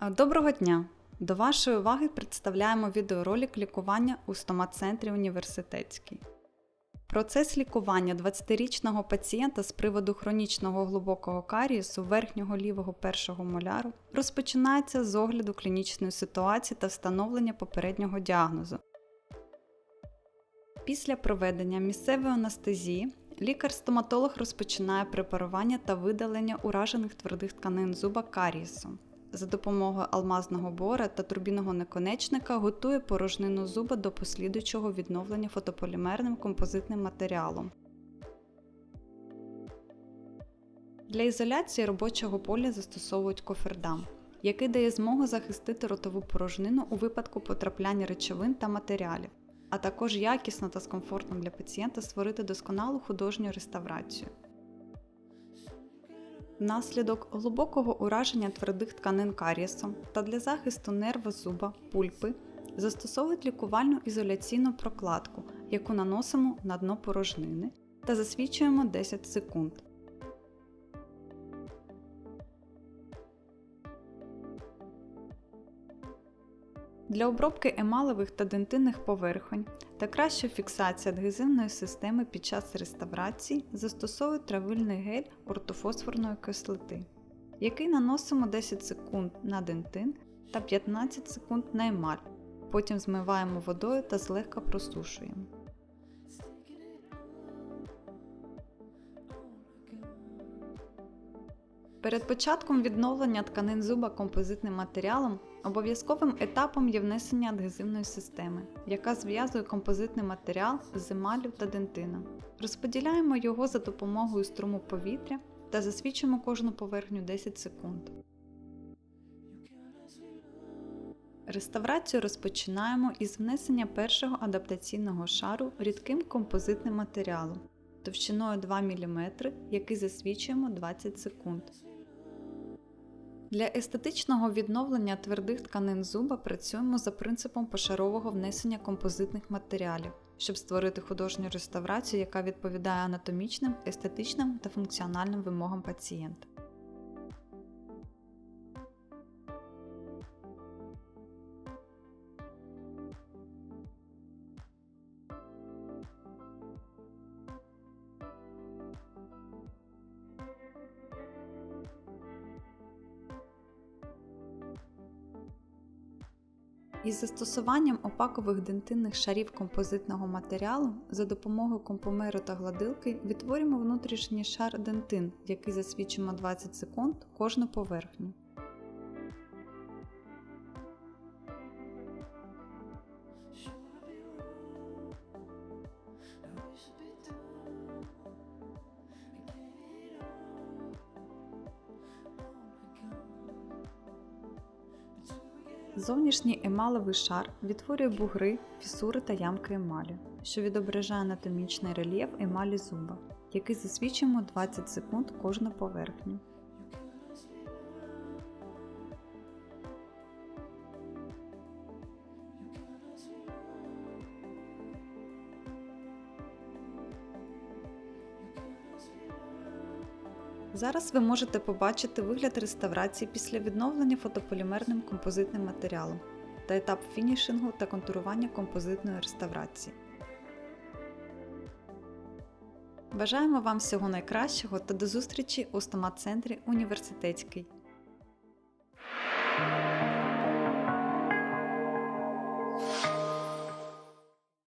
Доброго дня! До вашої уваги представляємо відеоролик лікування у стомат-центрі університетський. Процес лікування 20-річного пацієнта з приводу хронічного глибокого карієсу верхнього лівого першого моляру розпочинається з огляду клінічної ситуації та встановлення попереднього діагнозу. Після проведення місцевої анестезії лікар-стоматолог розпочинає препарування та видалення уражених твердих тканин зуба карієсом. За допомогою алмазного бора та турбінного наконечника готує порожнину зуба до послідуючого відновлення фотополімерним композитним матеріалом. Для ізоляції робочого поля застосовують кофердам, який дає змогу захистити ротову порожнину у випадку потрапляння речовин та матеріалів, а також якісно та з комфортом для пацієнта створити досконалу художню реставрацію. Внаслідок глибокого ураження твердих тканин карієсом та для захисту нерва зуба, пульпи застосовують лікувальну ізоляційну прокладку, яку наносимо на дно порожнини та засвічуємо 10 секунд. Для обробки емалевих та дентинних поверхонь та краща фіксація адгезивної системи під час реставрації застосовують травильний гель ортофосфорної кислоти, який наносимо 10 секунд на дентин та 15 секунд на емаль. Потім змиваємо водою та злегка просушуємо. Перед початком відновлення тканин зуба композитним матеріалом обов'язковим етапом є внесення адгезивної системи, яка зв'язує композитний матеріал з емаллю та дентином. Розподіляємо його за допомогою струму повітря та засвічуємо кожну поверхню 10 секунд. Реставрацію розпочинаємо із внесення першого адаптаційного шару рідким композитним матеріалом товщиною 2 мм, який засвічуємо 20 секунд. Для естетичного відновлення твердих тканин зуба працюємо за принципом пошарового внесення композитних матеріалів, щоб створити художню реставрацію, яка відповідає анатомічним, естетичним та функціональним вимогам пацієнта. Із застосуванням опакових дентинних шарів композитного матеріалу за допомогою компомеру та гладилки відтворюємо внутрішній шар дентин, який засвічуємо 20 секунд кожну поверхню. Зовнішній емалевий шар відтворює бугри, фісури та ямки емалі, що відображає анатомічний рельєф емалі зуба, який засвічуємо 20 секунд кожну поверхню. Зараз ви можете побачити вигляд реставрації після відновлення фотополімерним композитним матеріалом та етап фінішингу та контурування композитної реставрації. Бажаємо вам всього найкращого та до зустрічі у стомат-центрі університетський.